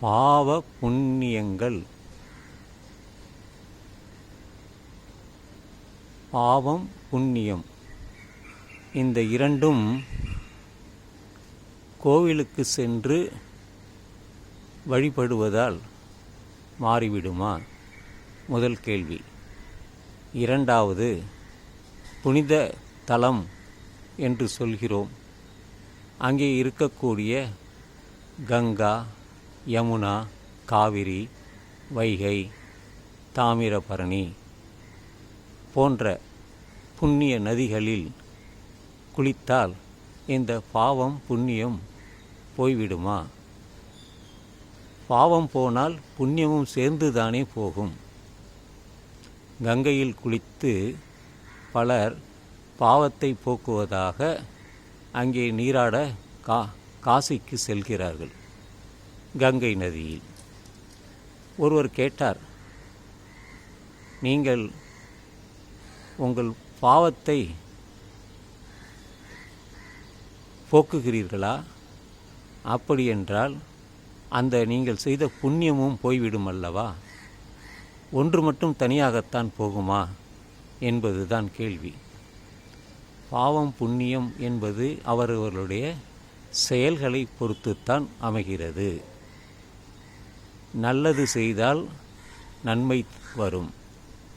பாவ புண்ணியங்கள். பாவம் புண்ணியம். இந்த இரண்டும் கோவிலுக்கு சென்று வழிபடுவதால் மாறிவிடுமா? முதல் கேள்வி. இரண்டாவது புனித தலம் என்று சொல்கிறோம். அங்கே இருக்கக்கூடிய கங்கா யமுனா காவிரி வைகை தாமிரபரணி போன்ற புண்ணிய நதிகளில் குளித்தால் இந்த பாவம் புண்ணியம் போய்விடுமா? பாவம் போனால் புண்ணியமும் சேர்ந்து தானே போகும். கங்கையில் குளித்து பலர் பாவத்தை போக்குவதாக அங்கே நீராட கா காசிக்கு செல்கிறார்கள். கங்கை நதியில். ஒருவர் கேட்டார் நீங்கள் உங்கள் பாவத்தை போக்குகிறீர்களா? அப்படியென்றால் அந்த நீங்கள் செய்த புண்ணியமும் போய்விடும் அல்லவா? ஒன்று மட்டும் தனியாகத்தான் போகுமா? என்பதுதான் கேள்வி. பாவம் புண்ணியம் என்பது அவரவர்களுடைய செயல்களை பொறுத்துத்தான் அமைகிறது. நல்லது செய்தால் நன்மை வரும்.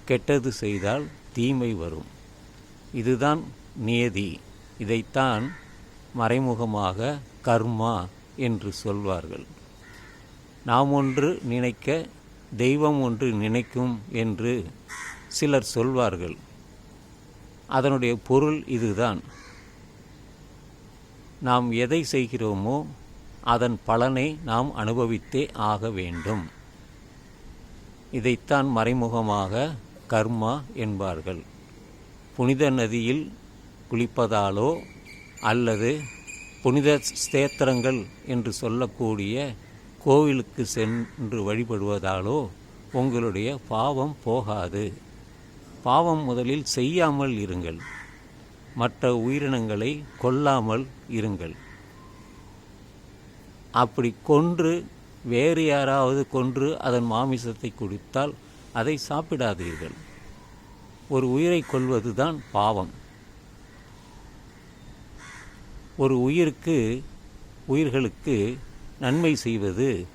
கெட்டது செய்தால் தீமை வரும். இதுதான் நியதி. இதைத்தான் மறைமுகமாக கர்மா என்று சொல்வார்கள். நாம் ஒன்று நினைக்க தெய்வம் ஒன்று நினைக்கும் என்று சிலர் சொல்வார்கள். அதனுடைய பொருள் இதுதான். நாம் எதை செய்கிறோமோ அதன் பலனை நாம் அனுபவித்தே ஆக வேண்டும். இதைத்தான் மறைமுகமாக கர்மா என்பார்கள். புனித நதியில் குளிப்பதாலோ அல்லது புனித ஸ்தேத்திரங்கள் என்று சொல்லக்கூடிய கோவிலுக்கு சென்று வழிபடுவதாலோ உங்களுடைய பாவம் போகாது. பாவம் முதலில் செய்யாமல் இருங்கள். மற்ற உயிரினங்களை கொல்லாமல் இருங்கள். அப்படி கொன்று வேறு யாராவது கொன்று அதன் மாமிசத்தை குடித்தால் அதை சாப்பிடாதீர்கள். ஒரு உயிரை கொல்வதுதான் பாவம். ஒரு உயிருக்கு உயிர்களுக்கு நன்மை செய்வது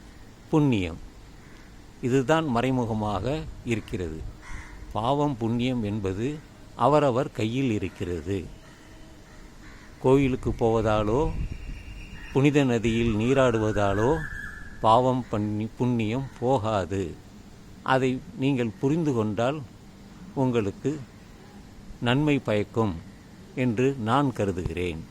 புண்ணியம். இதுதான் மறைமுகமாக இருக்கிறது. பாவம் புண்ணியம் என்பது அவரவர் கையில் இருக்கிறது. கோயிலுக்கு போவதாலோ புனித நதியில் நீராடுவதாலோ பாவம் பண்ணி புண்ணியம் போகாது. அதை நீங்கள் புரிந்து கொண்டால் உங்களுக்கு நன்மை பயக்கும் என்று நான் கருதுகிறேன்.